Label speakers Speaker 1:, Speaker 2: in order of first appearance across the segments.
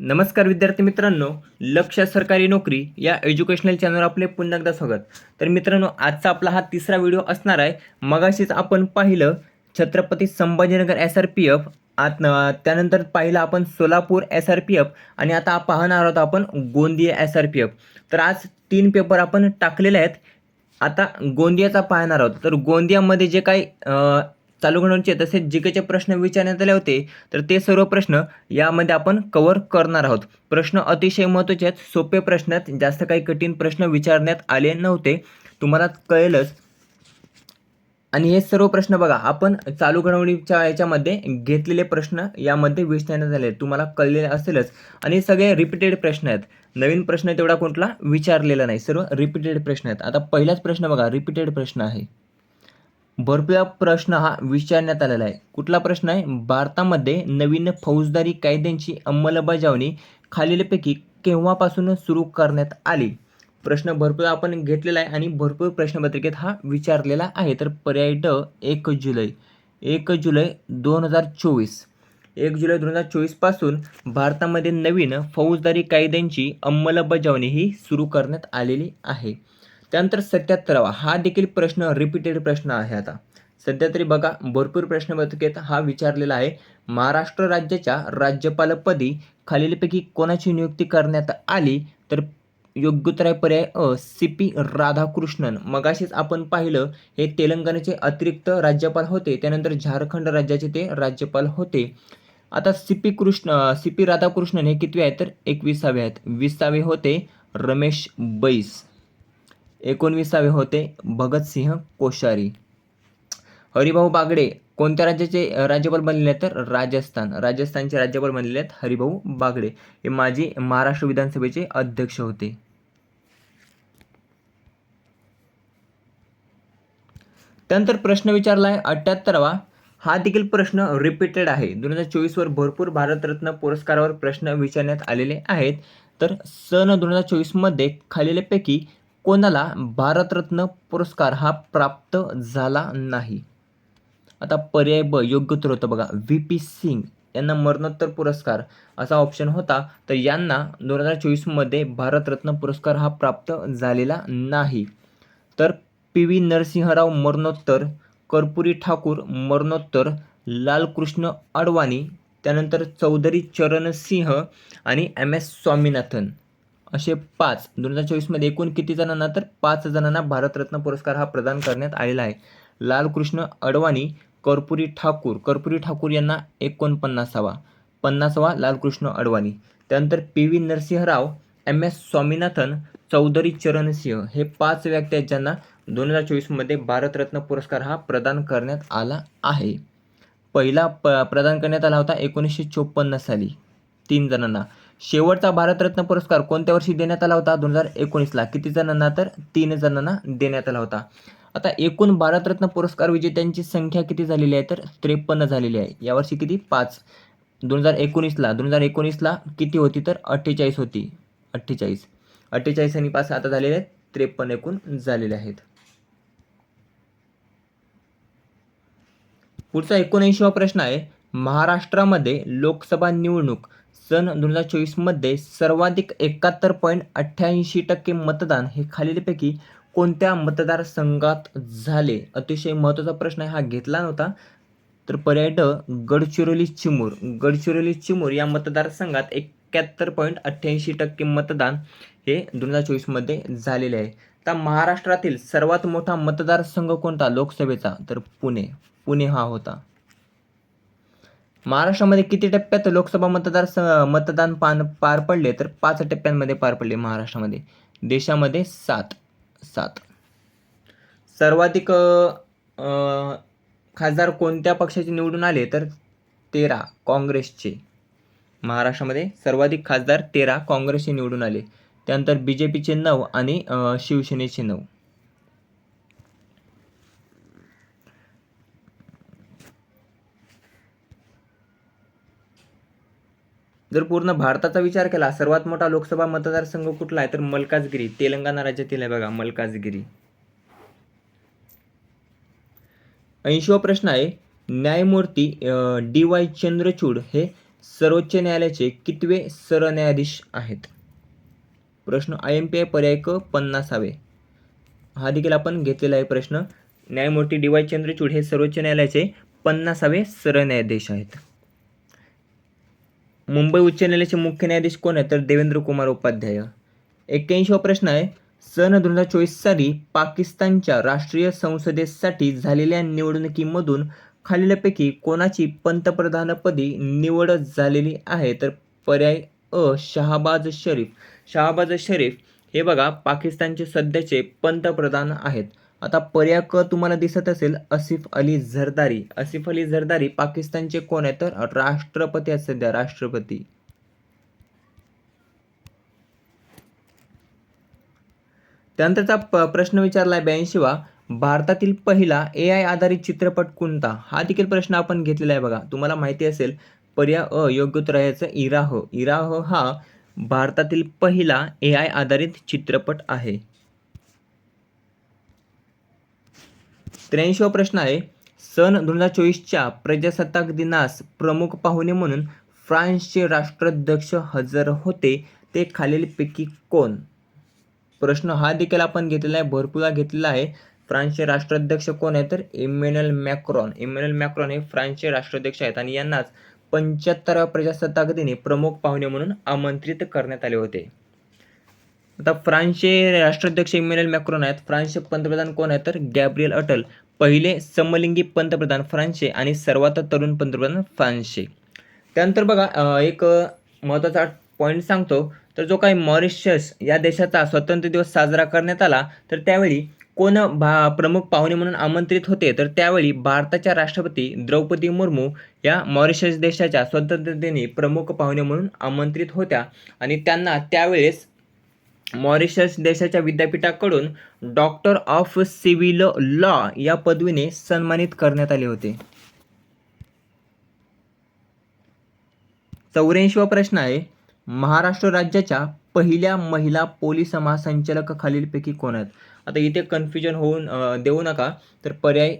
Speaker 1: नमस्कार विद्यार्थी मित्रांनो लक्ष सरकारी नोकरी या एज्युकेशनल चॅनलवर आपले पुन्हा एकदा स्वागत. तर मित्रांनो आजचा आपला हा तिसरा व्हिडिओ असणार आहे. मगाशीच आपण पाहिलं Chhatrapati Sambhajinagar S R P F आत त्यानंतर पाहिलं आपण Solapur S R P F आणि आता पाहणार आहोत आपण Gondia S R P F तर आज तीन पेपर आपण टाकलेले आहेत. आता गोंदियाचा पाहणार आहोत. तर गोंदियामध्ये जे काही चालू घडामोडीचे तसेच जिकेचे प्रश्न विचारण्यात आले होते तर ते सर्व प्रश्न यामध्ये आपण कवर करणार आहोत. प्रश्न अतिशय महत्त्वाचे आहेत. सोपे प्रश्न आहेत. जास्त काही कठीण प्रश्न विचारण्यात आले नव्हते. तुम्हाला कळेलच. आणि हे सर्व प्रश्न बघा आपण चालू घडवणीच्या याच्यामध्ये घेतलेले प्रश्न यामध्ये विचारण्यात आले. आहेत. तुम्हाला कळलेले असेलच. आणि सगळे रिपीटेड प्रश्न आहेत. नवीन प्रश्न तेवढा कुठला विचारलेला नाही. सर्व रिपीटेड प्रश्न आहेत. आता पहिलाच प्रश्न बघा. रिपीटेड प्रश्न आहे. भरपूर प्रश्न हा विचारण्यात आलेला आहे. कुठला प्रश्न आहे? भारतामध्ये नवीन फौजदारी कायद्यांची अंमलबजावणी खालीलपैकी केव्हापासून सुरू करण्यात आली? प्रश्न भरपूर आपण घेतलेला आहे आणि भरपूर प्रश्नपत्रिकेत हा विचारलेला आहे. तर पर्याय ड एक जुलै. एक जुलै दोन हजार चोवीस. एक जुलै दोन हजार चोवीसपासून भारतामध्ये नवीन फौजदारी कायद्यांची अंमलबजावणी ही सुरू करण्यात आलेली आहे. त्यानंतर सत्याहत्तरावा हा देखील प्रश्न रिपीटेड प्रश्न आहे आता. सध्या तरी बघा भरपूर प्रश्नपत्रिकेत हा विचारलेला आहे. महाराष्ट्र राज्याच्या राज्यपालपदी खालीलपैकी कोणाची नियुक्ती करण्यात आली? तर योग्य उत्तर आहे पर्याय अ सी पी राधाकृष्णन. मगाशीच आपण पाहिलं हे तेलंगणाचे अतिरिक्त राज्यपाल होते त्यानंतर झारखंड राज्याचे ते राज्यपाल होते. आता C P Krishna C P Radhakrishnan हे कितवे आहेत? तर एकविसावे आहेत. विसावे होते रमेश बैस. एकोणविसावे होते भगतसिंह कोश्यारी. हरिभाऊ बागडे कोणत्या राज्याचे राज्यपाल बनलेले आहेत तर राजस्थान. राजस्थानचे राज्यपाल बनलेले आहेत हरिभाऊ बागडे. हे माजी महाराष्ट्र विधानसभेचे अध्यक्ष होते. त्यानंतर प्रश्न विचारला आहे अठ्ठ्याहत्तरावा हा देखील प्रश्न रिपीटेड आहे. दोन हजार चोवीसवर भरपूर भारतरत्न पुरस्कारावर प्रश्न विचारण्यात आलेले आहेत. तर सन दोन हजार चोवीसमध्ये खालीलपैकी कोणाला भारतरत्न पुरस्कार हा प्राप्त झाला नाही. आता पर्याय ब योग्य उत्तर होतं बघा. व्ही. पी. सिंग यांना मरणोत्तर पुरस्कार असा ऑप्शन होता. तर यांना दोन हजार चोवीसमध्ये भारतरत्न पुरस्कार हा प्राप्त झालेला नाही. तर पी. व्ही. नरसिंहराव मरणोत्तर कर्पुरी ठाकूर मरणोत्तर लालकृष्ण अडवाणी त्यानंतर चौधरी चरण सिंह आणि एम. एस. स्वामीनाथन. असे पाच दोन हजार चोवीसमध्ये एकूण किती जणांना तर पाच जणांना भारतरत्न पुरस्कार हा प्रदान करण्यात आलेला आहे. लालकृष्ण अडवाणी कर्पुरी ठाकूर. कर्पुरी ठाकूर यांना एकोणपन्नासावा पन्नासावा लालकृष्ण अडवाणी. त्यानंतर P V Narasimha Rao M S Swaminathan Chaudhary Charan Singh हे पाच व्यक्ती आहेत ज्यांना दोन हजार चोवीसमध्ये भारतरत्न पुरस्कार हा प्रदान करण्यात आला आहे. पहिला प प्रदान करण्यात आला होता एकोणीसशे चोपन्न साली. तीन जणांना. शेवटचा भारतरत्न पुरस्कार कोणत्या वर्षी देण्यात आला होता? दोन हजार एकोणीसला. किती जणांना तर तीन जणांना देण्यात आला होता. आता एकूण भारतरत्न पुरस्कार विजेत्यांची संख्या किती झालेली आहे? तर त्रेपन्न झालेली आहे. यावर्षी किती? पाच. दोन हजार एकोणीसला. दोन हजार एकोणीसला किती होती? तर अठ्ठेचाळीस होती. अठ्ठेचाळीस. अठ्ठेचाळीस आणि पाच आता झालेले आहेत. त्रेपन्न एकूण झालेले आहेत. पुढचा एकोणऐंशीवा प्रश्न आहे. महाराष्ट्रामध्ये लोकसभा निवडणूक सन दोन हजार चोवीसमध्ये सर्वाधिक एकाहत्तर पॉईंट अठ्ठ्याऐंशी टक्के मतदान हे खालीलपैकी कोणत्या मतदारसंघात झाले? अतिशय महत्त्वाचा प्रश्न आहे हा घेतला नव्हता. तर पर्याय ड गडचिरोली चिमूर. गडचिरोली चिमूर या मतदारसंघात एकाहत्तर पॉईंट अठ्ठ्याऐंशी टक्के मतदान हे दोन हजार चोवीसमध्ये झालेले आहे. आता महाराष्ट्रातील सर्वात मोठा मतदारसंघ कोणता? लोकसभेचा. तर पुणे. पुणे हा होता. महाराष्ट्रामध्ये किती टप्प्यात लोकसभा मतदार स- मतदान पान पार पडले तर पाच टप्प्यांमध्ये पार पडले महाराष्ट्रामध्ये. देशामध्ये सात. सात. सर्वाधिक खासदार कोणत्या पक्षाचे निवडून आले तर तेरा काँग्रेसचे. महाराष्ट्रामध्ये सर्वाधिक खासदार तेरा काँग्रेसचे निवडून आले. त्यानंतर बी जे पीचे नऊ आणि शिवसेनेचे नऊ. जर पूर्ण भारताचा विचार केला सर्वात मोठा लोकसभा मतदारसंघ कुठला आहे? तर मलकाजगिरी तेलंगणा राज्यातील आहे बघा मलकाजगिरी. ऐंशीवा प्रश्न आहे न्यायमूर्ती डी वाय चंद्रचूड हे सर्वोच्च न्यायालयाचे कितवे सरन्यायाधीश आहेत? प्रश्न आय एम पी आय पर्याय क पन्नासावे. हा देखील आपण घेतलेला आहे प्रश्न. न्यायमूर्ती डी वाय चंद्रचूड हे सर्वोच्च न्यायालयाचे पन्नासावे सरन्यायाधीश आहेत. मुंबई उच्च न्यायालयाचे मुख्य न्यायाधीश कोण आहेत? तर देवेंद्र कुमार उपाध्याय. एक्क्याऐंशीवा प्रश्न आहे. सन दोन हजार चोवीस साली पाकिस्तानच्या राष्ट्रीय संसदेसाठी झालेल्या निवडणुकीमधून खालीलपैकी कोणाची पंतप्रधानपदी निवड झालेली आहे? तर पर्याय अ शहाबाज शरीफ. शहाबाज शरीफ हे बघा पाकिस्तानचे सध्याचे पंतप्रधान आहेत. आता पर्याय क तुम्हाला दिसत असेल असिफ अली झरदारी. असिफ अली झरदारी पाकिस्तानचे कोण आहेत तर राष्ट्रपती आहेत सध्या राष्ट्रपती. त्यानंतरचा प- प्रश्न विचारला आहे ब्याऐंशीवा भारतातील पहिला ए आय आधारित चित्रपट कोणता? हा देखील प्रश्न आपण घेतलेला आहे बघा. तुम्हाला माहिती असेल पर्याय अ योग्य उत्तर आहे याचं इराह. इराह हा भारतातील पहिला ए आय आधारित चित्रपट आहे. त्र्याऐंशीवा प्रश्न आहे. सन दोन हजार चोवीसच्या प्रजासत्ताक दिनास प्रमुख पाहुणे म्हणून फ्रान्सचे राष्ट्राध्यक्ष हजर होते. ते खालीलपैकी कोण? प्रश्न हा देखील आपण घेतलेला आहे भरपूरला घेतलेला आहे. फ्रान्सचे राष्ट्राध्यक्ष कोण आहे तर इम्युनल मॅक्रॉन. इम्युनल मॅक्रॉन हे फ्रान्सचे राष्ट्राध्यक्ष आहेत आणि यांनाच पंच्याहत्तराव्या प्रजासत्ताक दिनी प्रमुख पाहुणे म्हणून आमंत्रित करण्यात आले होते. आता फ्रान्सचे राष्ट्राध्यक्ष इमॅन्युअल मॅक्रॉन आहेत. फ्रान्सचे पंतप्रधान कोण आहेत तर गॅब्रियल अटल. पहिले समलिंगी पंतप्रधान फ्रान्सचे आणि सर्वात तरुण पंतप्रधान फ्रान्सचे. त्यानंतर बघा एक महत्त्वाचा पॉईंट सांगतो. तर जो काही मॉरिशस या देशाचा स्वातंत्र्य दिवस साजरा करण्यात आला तर त्यावेळी कोण भा प्रमुख पाहुणे म्हणून आमंत्रित होते तर त्यावेळी भारताच्या राष्ट्रपती द्रौपदी मुर्मू या मॉरिशस देशाच्या स्वतंत्रतेने प्रमुख पाहुणे म्हणून आमंत्रित होत्या. आणि त्यांना त्यावेळेस मॉरिशस देशाच्या विद्यापीठाकडून डॉक्टर ऑफ सिव्हिल लॉ या पदवीने सन्मानित करण्यात आले होते. चौऱ्याऐंशीवा प्रश्न आहे महाराष्ट्र राज्याच्या पहिल्या महिला पोलीस महासंचालक खालीलपैकी कोण आहेत? आता इथे कन्फ्युजन होऊन देऊ नका तर पर्याय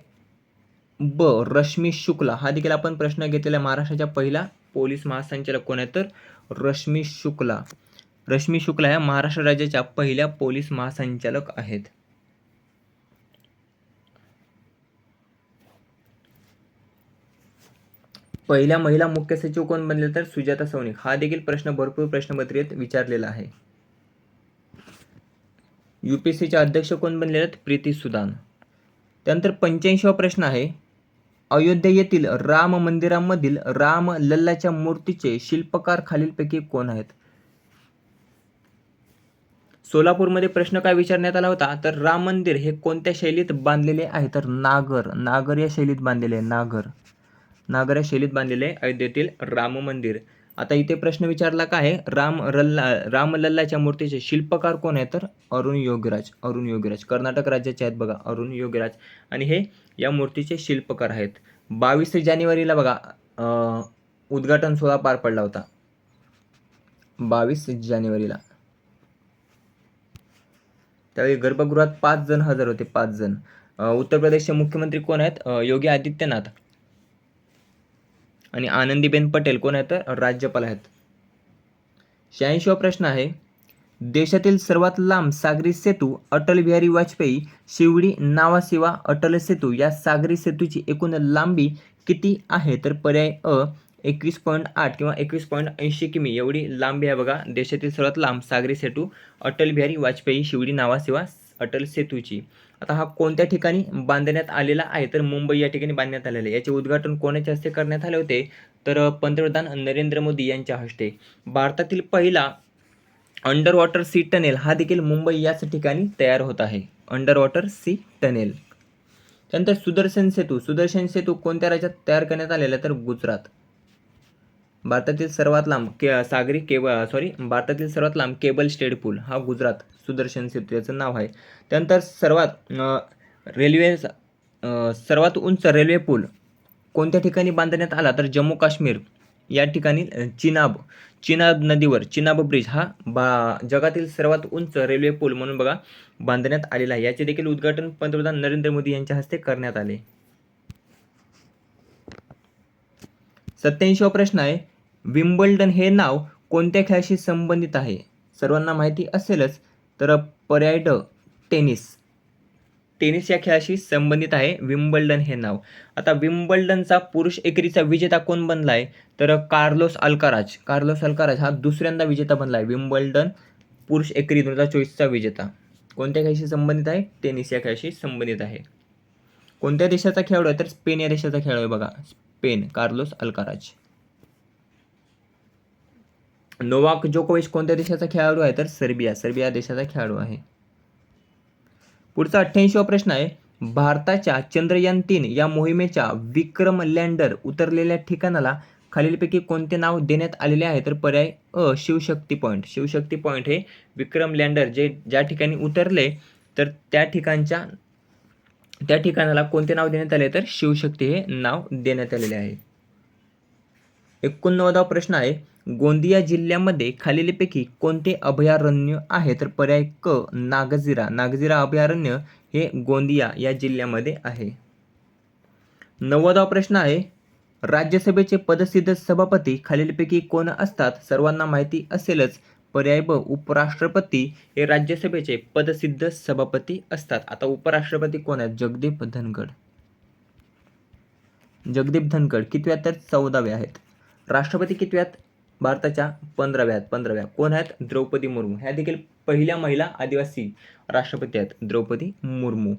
Speaker 1: ब रश्मी शुक्ला. हा देखील आपण प्रश्न घेतलेला महाराष्ट्राच्या पहिला पोलीस महासंचालक कोण आहेत? तर रश्मी शुक्ला. रश्मी शुक्ला ह्या महाराष्ट्र राज्याच्या पहिल्या पोलीस महासंचालक आहेत. पहिल्या महिला मुख्य सचिव कोण बनले तर सुजाता सौनिक हा देखील प्रश्न भरपूर प्रश्नपत्रिकेत विचारलेला आहे. युपीएससीचे अध्यक्ष कोण बनले आहेत? प्रीती सुदान. त्यानंतर पंच्याऐंशीवा प्रश्न आहे. अयोध्या येथील राम मंदिरामधील राम लल्लाच्या मूर्तीचे शिल्पकार खालीलपैकी कोण आहेत? सोलापूरमध्ये प्रश्न काय विचारण्यात आला होता? तर राम मंदिर हे कोणत्या शैलीत बांधलेले आहे? तर नागर. नागर या शैलीत बांधलेले आहे. नागर. नागर या शैलीत बांधलेले अयोध्येतील राम मंदिर. आता इथे प्रश्न विचारला काय आहे? राम रल्ला राम लल्लाच्या मूर्तीचे शिल्पकार कोण आहे तर अरुण योगराज. अरुण योगीराज. कर्नाटक राज्याचे आहेत बघा. अरुण योगराज. आणि हे या मूर्तीचे शिल्पकार आहेत. बावीस जानेवारीला बघा उद्घाटन सोहळा पार पडला होता. बावीस जानेवारीला. त्यावेळी गर्भगृहात पाच जण हजर होते पाच जण. उत्तर प्रदेशचे मुख्यमंत्री कोण आहेत? योगी आदित्यनाथ आणि आनंदीबेन पटेल. कोण आहेत? राज्यपाल आहेत. शहाऐंशीवा प्रश्न आहे देशातील सर्वात लांब सागरी सेतू अटल बिहारी वाजपेयी शिवडी नावाशिवा अटल सेतू या सागरी सेतूची एकूण लांबी किती आहे? तर पर्याय अ एकवीस पॉईंट आठ किंवा एकवीस पॉईंट ऐंशी किमी एवढी लांबी आहे बघा. देशातील सर्वात लांब सागरी सेतू अटल बिहारी वाजपेयी शिवडी नावासिवा अटल सेतूची. आता हा कोणत्या ठिकाणी बांधण्यात आलेला आहे? तर मुंबई या ठिकाणी बांधण्यात आलेला आहे. याचे उद्घाटन कोणाच्या हस्ते करण्यात आले होते? तर पंतप्रधान नरेंद्र मोदी यांच्या हस्ते. भारतातील पहिला अंडर वॉटर सी टनेल हा देखील मुंबई याच ठिकाणी तयार होत आहे. अंडर वॉटर सी टनेल त्यानंतर सुदर्शन सेतू. सुदर्शन सेतू कोणत्या राज्यात तयार करण्यात आलेला आहे? तर गुजरात. भारतातील सर्वात लांब के सागरी केब सॉरी भारतातील सर्वात लांब केबल स्टेड पूल हा गुजरात सुदर्शन सेतू याचं नाव आहे. त्यानंतर सर्वात रेल्वे सर्वात उंच रेल्वे पूल कोणत्या ठिकाणी बांधण्यात आला? तर जम्मू काश्मीर या ठिकाणी चिनाब चिनाब नदीवर चिनाब ब्रिज हा बा जगातील सर्वात उंच रेल्वे पूल म्हणून बघा बांधण्यात आलेला आहे. याचे देखील उद्घाटन पंतप्रधान नरेंद्र मोदी यांच्या हस्ते करण्यात आले. सत्याऐंशीवा प्रश्न आहे विम्बल्डन हे नाव कोणत्या खेळाशी संबंधित आहे? सर्वांना माहिती असेलच तर पर्याय ड टेनिस. टेनिस या खेळाशी संबंधित आहे विम्बल्डन हे नाव. आता विम्बल्डनचा पुरुष एकेरीचा विजेता कोण बनला आहे तर कार्लोस अल्काराज. कार्लोस अल्काराज हा दुसऱ्यांदा विजेता बनला आहे विम्बल्डन पुरुष एकेरी दोन हजार चोवीसचा विजेता. कोणत्या खेळाशी संबंधित आहे? टेनिस या खेळाशी संबंधित आहे. कोणत्या देशाचा खेळाडू आहे? तर स्पेन या देशाचा खेळाडू आहे बघा. Spain Carlos Alcaraz. नोवाक जोकोविच कोणत्या देशाचा खेळाडू आहे? तर सर्बिया. सर्बिया देशाचा खेळाडू आहे. पुढचा अठ्ठ्याऐंशीवा प्रश्न आहे. भारताच्या चंद्रयान तीन या मोहिमेच्या विक्रम लँडर उतरलेल्या ठिकाणाला खालीलपैकी कोणते नाव देण्यात आलेले आहे? तर पर्याय अ शिवशक्ती पॉईंट शिवशक्ती पॉईंट हे विक्रम लँडर जे ज्या ठिकाणी उतरले तर त्या ठिकाणच्या त्या ठिकाणाला कोणते नाव देण्यात आले? तर शिवशक्ती हे नाव देण्यात आलेले आहे. एकोणनव्वदावा प्रश्न आहे. गोंदिया जिल्ह्यामध्ये खालीलपैकी कोणते अभयारण्य आहे? तर पर्याय क नागझिरा. नागझिरा अभयारण्य हे गोंदिया या जिल्ह्यामध्ये आहे. नव्वदावा प्रश्न आहे राज्यसभेचे पदसिद्ध सभापती खालीलपैकी कोण असतात? सर्वांना माहिती असेलच. पर्याय ब उपराष्ट्रपती. हे राज्यसभेचे पदसिद्ध सभापती असतात. आता उपराष्ट्रपती कोण आहेत? जगदीप धनगड जगदीप धनगड कितव्या तर चौदाव्या आहेत. राष्ट्रपती कितव्यात? भारताच्या पंधराव्यात पंधराव्या कोण आहेत? द्रौपदी मुर्मू. ह्या देखील पहिल्या महिला आदिवासी राष्ट्रपती आहेत. द्रौपदी मुर्मू.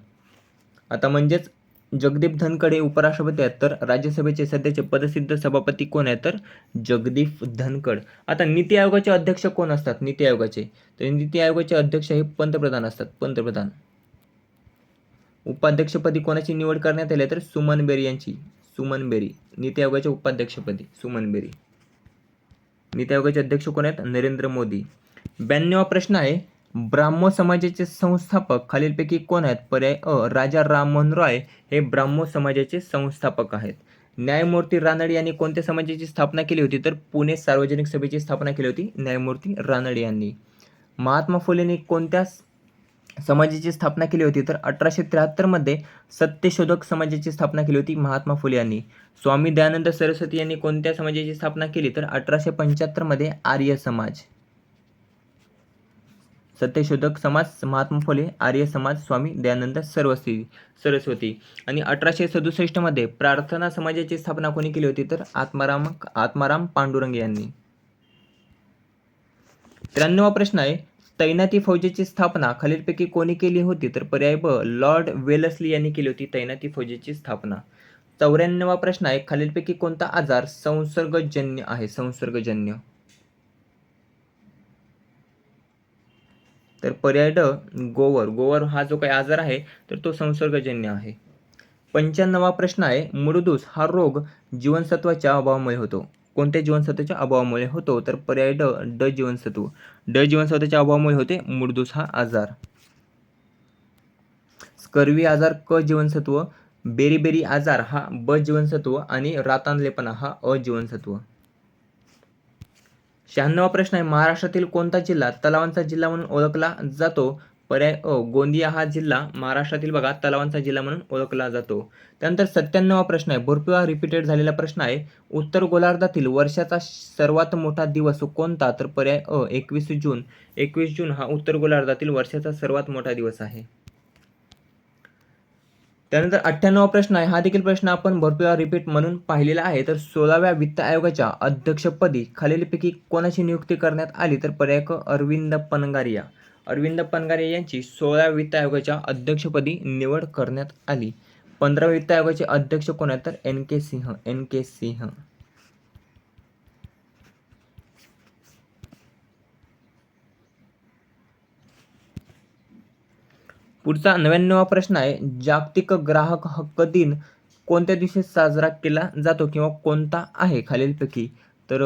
Speaker 1: आता म्हणजेच जगदीप धनकडे हे उपराष्ट्रपती आहेत तर राज्यसभेचे सध्याचे पदसिद्ध सभापती कोण आहेत? तर जगदीप धनकड आता नीती आयोगाचे अध्यक्ष कोण असतात? नीती आयोगाचे. तर नीती आयोगाचे अध्यक्ष हे पंतप्रधान असतात. पंतप्रधान. उपाध्यक्षपदी कोणाची निवड करण्यात आली आहे? तर सुमन बेरी यांची. सुमन बेरी. नीती आयोगाच्या उपाध्यक्षपदी सुमन बेरी. नीती आयोगाचे अध्यक्ष कोण आहेत? नरेंद्र मोदी. ब्याण्णवा प्रश्न आहे ब्राह्मो समाजाचे संस्थापक खालीलपैकी कोण आहेत? पर्याय अ राजा राममोहन रॉय हे ब्राह्मो समाजाचे संस्थापक आहेत. न्यायमूर्ती रानडे यांनी कोणत्या समाजाची स्थापना केली होती? तर पुणे सार्वजनिक सभेची स्थापना केली होती न्यायमूर्ती रानडे यांनी. महात्मा फुलेंनी कोणत्या समाजाची स्थापना केली होती तर अठराशे त्र्याहत्तरमध्ये सत्यशोधक समाजाची स्थापना केली होती महात्मा फुले यांनी. स्वामी दयानंद सरस्वती यांनी कोणत्या समाजाची स्थापना केली? तर अठराशे पंच्याहत्तरमध्ये आर्य समाज. सत्यशोधक समाज महात्मा फुले आर्य समाज स्वामी दयानंद सरस्वती सरस्वती. आणि अठराशे सदुसष्टमध्ये प्रार्थना समाजाची स्थापना कोणी केली होती? तर आत्माराम आत्माराम पांडुरंग यांनी. त्र्याण्णवा प्रश्न आहे तैनाती फौजेची स्थापना खालीलपैकी कोणी केली होती? तर पर्याय ब लॉर्ड वेलसली यांनी केली होती तैनाती फौजेची स्थापना. चौऱ्याण्णवा प्रश्न आहे खालीलपैकी कोणता आजार संसर्गजन्य आहे? संसर्गजन्य. तर पर्याय ड गोवर. गोवर हा जो काही आजार आहे तर तो संसर्गजन्य आहे. पंच्याण्णवा प्रश्न आहे मुडदूस हा रोग जीवनसत्वाच्या अभावामुळे होतो. कोणत्या जीवनसत्वाच्या अभावामुळे होतो? तर पर्याय ड ड जीवनसत्व ड जीवनसत्वाच्या अभावामुळे होते मुडदूस हा आजार. स्कर्वी आजार क जीवनसत्व बेरीबेरी आजार हा ब जीवनसत्व आणि रातांलेपणा हा अ जीवनसत्व शहाण्णवा प्रश्न आहे महाराष्ट्रातील कोणता जिल्हा तलावांचा जिल्हा म्हणून ओळखला जातो? पर्याय अ गोंदिया हा जिल्हा महाराष्ट्रातील बघा तलावांचा जिल्हा म्हणून ओळखला जातो. त्यानंतर सत्त्याण्णवा प्रश्न आहे. भरपूर वेळा रिपीटेड झालेला प्रश्न आहे. उत्तर गोलार्धातील वर्षाचा सर्वात मोठा दिवस कोणता? तर पर्याय अ एकवीस जून. एकवीस जून हा उत्तर गोलार्धातील वर्षाचा सर्वात मोठा दिवस आहे. त्यानंतर अठ्ठ्याण्णवा प्रश्न आहे. हा देखील प्रश्न आपण भरपूर रिपीट म्हणून पाहिलेला आहे. तर सोळाव्या वित्त आयोगाच्या अध्यक्षपदी खालीलपैकी कोणाची नियुक्ती करण्यात आली? तर पर्याय क अरविंद पनगारिया. अरविंद पनगारे यांची सोळाव्या वित्त आयोगाच्या अध्यक्षपदी निवड करण्यात आली. पंधराव्या वित्त आयोगाचे अध्यक्ष कोण आहेत तर एन के सिंह एन के सिंह. पुढचा नव्याण्णवा प्रश्न आहे जागतिक ग्राहक हक्क दिन कोणत्या दिवशी साजरा केला जातो किंवा कोणता आहे खालीलपैकी? तर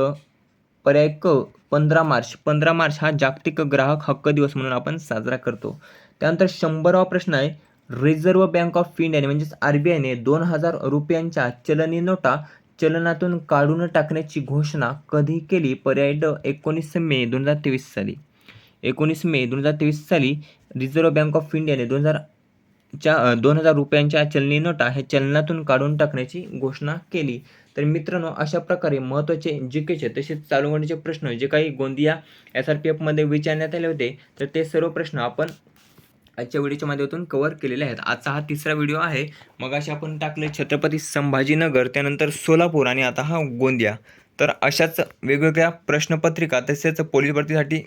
Speaker 1: पर्याय क पंधरा मार्च. पंधरा मार्च हा जागतिक ग्राहक हक्क दिवस म्हणून आपण साजरा करतो. त्यानंतर शंभरावा प्रश्न आहे रिझर्व्ह बँक ऑफ इंडियाने म्हणजेच आर बी आयने दोन हजार रुपयांच्या चलनी नोटा चलनातून काढून टाकण्याची घोषणा कधी केली? पर्याय ड एकोणीस मे दोन हजार तेवीस साली. एकोणीस मे दोन हजार तेवीस साली रिझर्व्ह बँक ऑफ इंडियाने दोन हजार च्या दोन हजार रुपयांच्या चलनी नोटा हे चलनातून काढून टाकण्याची घोषणा केली. तर मित्रांनो अशा प्रकारे महत्त्वाचे जी केचे तसेच चालू घडीचे प्रश्न जे काही गोंदिया एस आर पी एफमध्ये विचारण्यात आले होते तर ते सर्व प्रश्न आपण आजच्या व्हिडिओच्या माध्यमातून कव्हर केलेले आहेत. आजचा हा तिसरा व्हिडिओ आहे. मग असे आपण टाकले छत्रपती संभाजीनगर त्यानंतर सोलापूर आणि आता हा गोंदिया. तर अशाच वेगवेगळ्या प्रश्नपत्रिका तसेच पोलीस भरतीसाठी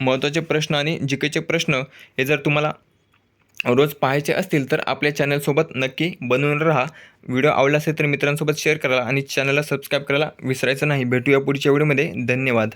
Speaker 1: महत्त्वाचे प्रश्न आणि जी केचे प्रश्न हे जर तुम्हाला रोज पाहायचे असतील तर आपल्या चॅनलसोबत नक्की बनवून राहा. व्हिडिओ आवडला असेल तर मित्रांसोबत शेअर करायला आणि चॅनलला सबस्क्राईब करायला विसरायचं नाही. भेटूया पुढच्या व्हिडिओमध्ये धन्यवाद.